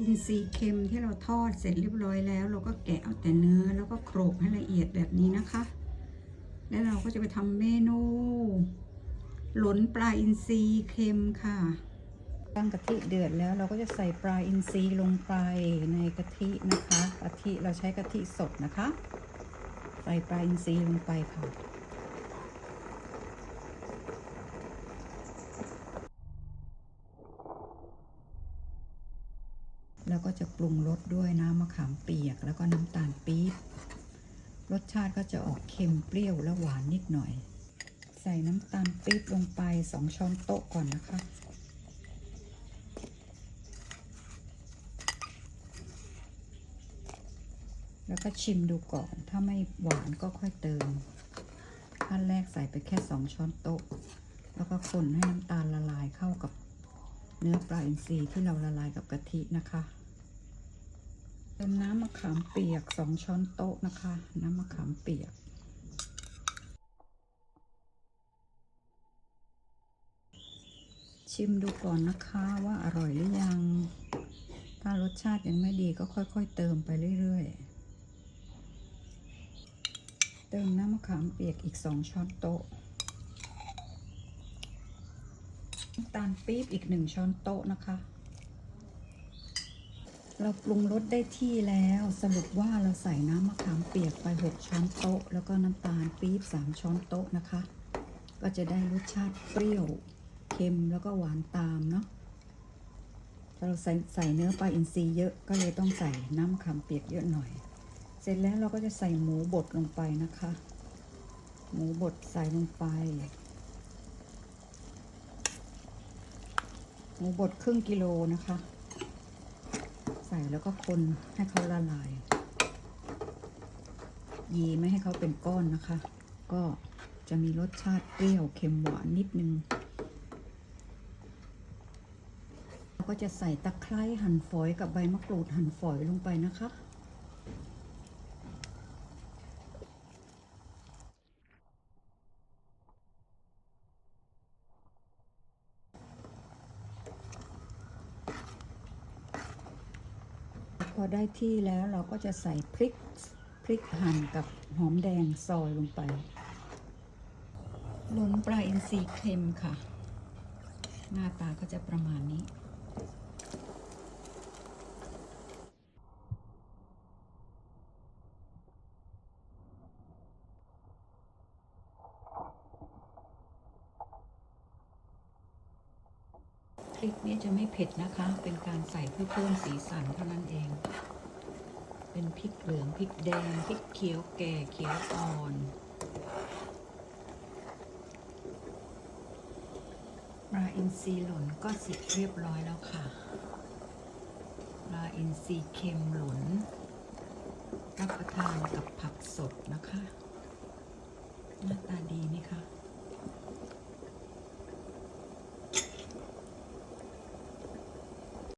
อินทรีย์เค็มที่เราทอดเสร็จเรียบร้อยแล้ว เราก็แกะเอาแต่เนื้อแล้วก็โขลกให้ละเอียดแบบนี้นะคะ แล้วเราก็จะไปทำเมนูหลนปลาอินทรีย์เค็มค่ะตั้งกะทิเดือดแล้วเราก็จะใส่ปลาอินทรีย์ลงไปในกะทินะคะกะทิเราใช้กะทิสดนะคะ ใส่ปลาอินทรีย์ลงไปค่ะ แล้วก็จะปรุงรสด้วยน้ำมะขามเปียก แล้วก็น้ำตาลปี๊บรสชาติก็จะออกเค็มเปรี้ยวและหวานนิดหน่อย ใส่น้ำตาลปี๊บลงไปสองช้อนโต๊ะก่อนนะคะ แล้วก็ชิมดูก่อน ถ้าไม่หวานก็ค่อยเติมขั้นแรกใส่ไปแค่สองช้อนโต๊ะ แล้วก็คนให้น้ำตาลละลายเข้ากับเนื้อปลาอินทรีย์ที่เราละลายกับกะทินะคะ เติมน้ำมะขามเปียกสองช้อนโต๊ะนะคะ น้ำมะขามเปียก ชิมดูก่อนนะคะว่าอร่อยหรือยัง ถ้ารสชาติยังไม่ดีก็ค่อยๆ เติมไปเรื่อยๆ เติมน้ำมะขามเปียกอีกสองช้อนโต๊ะน้ำตาลปี๊บอีกหนึ่งช้อนโต๊ะนะคะ เราปรุงรสได้ที่แล้วสรุปว่าเราใส่น้ำมะขามเปียกไป 6 ช้อนโต๊ะ แล้วก็น้ำตาลปี๊บ 3 ช้อนโต๊ะนะคะ ก็จะได้รสชาติเปรี้ยว เค็มแล้วก็หวานตามเนาะเราใส่ใส่เนื้อปลาอินทรีย์เยอะก็เลยต้องใส่น้ำมะขามเปียกเยอะหน่อย เสร็จแล้วเราก็จะใส่หมูบดลงไปนะคะ หมูบดใส่ลงไป หมูบดครึ่งกิโลนะคะ ส่แล้วก็คนให้เขาละลาย ยีไม่ให้เขาเป็นก้อนนะคะ ก็จะมีรสชาติเปรี้ยวเค็มหวานนิดนึงเราก็จะใส่ตะไคร้หั่นฝอยกับใบมะกรูดหั่นฝอยลงไปนะคะ พ อได้ที่แล้วเราก็จะใส่พริกพริกหั่นกับหอมแดงซอยลงไปล้นปลาอินทรีย์เค็มค่ะ หน้าตาก็จะประมาณนี้ พริกนี้จะไม่เผ็ดนะคะ เป็นการใส่เพื่อเพิ่มสีสันเท่านั้นเอง เป็นพริกเหลืองพริกแดงพริกเขียวแก่เขียวอ่อน ปลาอินทรีหล่นก็เสร็จเรียบร้อยแล้วค่ะ ปลาอินทรีเค็มหล่นรับประทานกับผักสดนะคะ หน้าตาดีไหมคะ